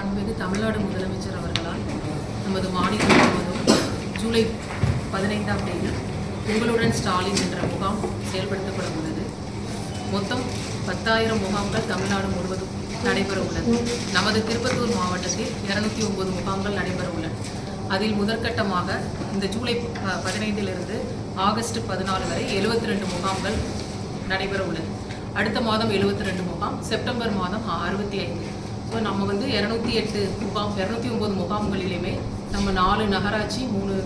மாண்புமிகு தமிழ்நாடு முதலமைச்சர் அவர்களால் நமது மாநிலம் முழுவதும் ஜூலை பதினைந்தாம் தேதி உங்களுடன் ஸ்டாலின் என்ற முகாம் செயல்படுத்தப்பட உள்ளது. மொத்தம் பத்தாயிரம் முகாம்கள் தமிழ்நாடு முழுவதும் நடைபெற உள்ளது. நமது திருப்பத்தூர் மாவட்டத்தில் இருநூத்தி ஒன்பது முகாம்கள் நடைபெற உள்ளன. அதில் முதற்கட்டமாக இந்த ஜூலை பதினைந்திலிருந்து ஆகஸ்ட் பதினாலு வரை 72 ரெண்டு முகாம்கள் நடைபெற உள்ளது. அடுத்த மாதம் 72 ரெண்டு முகாம் செப்டம்பர் மாதம் அறுபத்தி ஐந்து. ஸோ நம்ம வந்து இரநூத்தி எட்டு முகாம் இரநூத்தி ஒம்பது முகாம்களிலுமே நம்ம நாலு நகராட்சி மூணு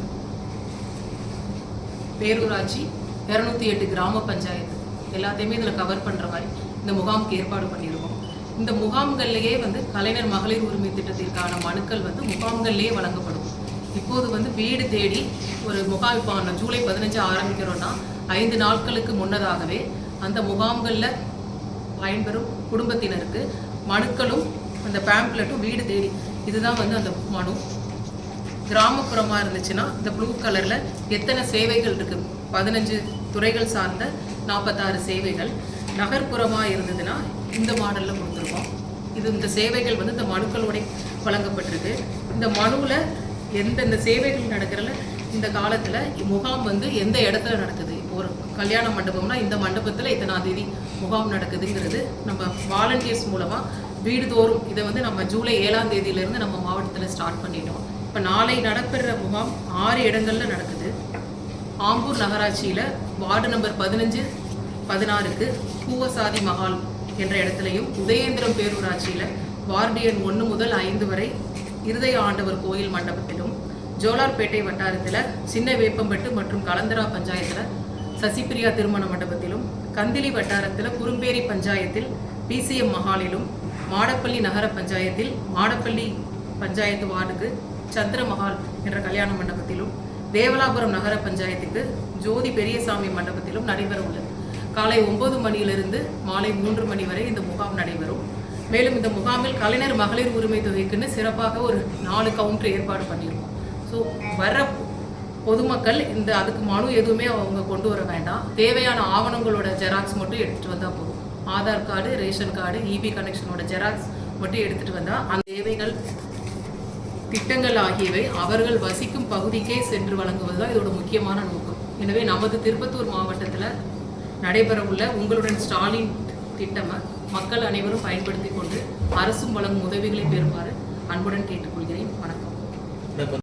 பேரூராட்சி இரநூத்தி எட்டு கிராம பஞ்சாயத்து எல்லாத்தையுமே இதில் கவர் பண்ணுற மாதிரி இந்த முகாமுக்கு ஏற்பாடு பண்ணியிருக்கோம். இந்த முகாம்கள்லேயே வந்து கலைஞர் மகளிர் உரிமை திட்டத்திற்கான மனுக்கள் வந்து முகாம்கள்லேயே வழங்கப்படும். இப்போது வந்து வீடு தேடி ஒரு முகாம் இப்போ ஜூலை பதினஞ்சு ஆரம்பிக்கிறோன்னா ஐந்து நாட்களுக்கு முன்னதாகவே அந்த முகாம்களில் பயன்பெறும் குடும்பத்தினருக்கு மனுக்களும் அந்த பேம்ப்ளெட்டும் வீடு தேடி. இதுதான் வந்து அந்த மனு. கிராமப்புறமாக இருந்துச்சுன்னா இந்த ப்ளூ கலரில் எத்தனை சேவைகள் இருக்கு? பதினஞ்சு துறைகள் சார்ந்த நாற்பத்தாறு சேவைகள். நகர்ப்புறமாக இருந்ததுன்னா இந்த மாடலில் கொடுத்துருக்கோம். இது இந்த சேவைகள் வந்து இந்த மனுக்களோட வழங்கப்பட்டிருக்கு. இந்த மனுவில் எந்தெந்த சேவைகள் நடக்கிறல இந்த காலத்தில் முகாம் வந்து எந்த இடத்துல நடக்குது? ஒரு கல்யாண மண்டபம்னா இந்த மண்டபத்தில் இத்தனாம் தேதி முகாம் நடக்குதுங்கிறது நம்ம வாலண்டியர்ஸ் மூலமாக வீடுதோறும் இதை வந்து நம்ம ஜூலை ஏழாம் தேதியிலேருந்து நம்ம மாவட்டத்தில் ஸ்டார்ட் பண்ணிட்டோம். இப்போ நாளை நடைபெற முகாம் ஆறு இடங்கள்ல நடக்குது. ஆம்பூர் நகராட்சியில் வார்டு நம்பர் பதினஞ்சு பதினாறுக்கு பூவசாதி மஹால் என்ற இடத்துலையும் உதயேந்திரம் பேரூராட்சியில் வார்டு எண் ஒன்று முதல் ஐந்து வரை இருதய ஆண்டவர் கோயில் மண்டபத்திலும் ஜோலார்பேட்டை வட்டாரத்தில் சின்ன வேப்பம்பட்டு மற்றும் கலந்தரா பஞ்சாயத்தில் சசிபிரியா திருமண மண்டபத்திலும் கந்திலி வட்டாரத்தில் குறும்பேரி பஞ்சாயத்தில் பிசிஎம் மஹாலிலும் மாடப்பள்ளி நகர பஞ்சாயத்தில் மாடப்பள்ளி பஞ்சாயத்து வார்டுக்கு சந்திரமஹால் என்ற கல்யாண மண்டபத்திலும் தேவலாபுரம் நகர பஞ்சாயத்துக்கு ஜோதி பெரியசாமி மண்டபத்திலும் நடைபெற உள்ளது. காலை ஒன்பது மணியிலிருந்து மாலை மூன்று மணி வரை இந்த முகாம் நடைபெறும். மேலும் இந்த முகாமில் கலைஞர் மகளிர் உரிமை தொகைக்குன்னு சிறப்பாக ஒரு நாலு கவுண்டர் ஏற்பாடு பண்ணியிருக்கோம். ஸோ வர்ற பொதுமக்கள் இந்த அதுக்கு மனு எதுவுமே அவங்க கொண்டு வர வேண்டாம். தேவையான ஆவணங்களோட ஜெராக்ஸ் மட்டும் எடுத்துகிட்டு வந்தால் போதும். Aadhaar card ration card EB கனெக்ஷனோட xerox மட்டும் எடுத்துட்டு வந்தால் அந்த தேவைகள் திட்டங்கள் ஆகியவை அவர்கள் வசிக்கும் பகுதிக்கே சென்று வழங்குவது தான் இதோட முக்கியமான நோக்கம். எனவே நமது திருப்பத்தூர் மாவட்டத்தில் நடைபெறவுள்ள உங்களுடன் ஸ்டாலின் திட்டமை மக்கள் அனைவரும் பயன்படுத்தி கொண்டு அரசும் வழங்கும் உதவிகளை பெறுமாறு அன்புடன் கேட்டுக்கொள்கிறேன். வணக்கம்.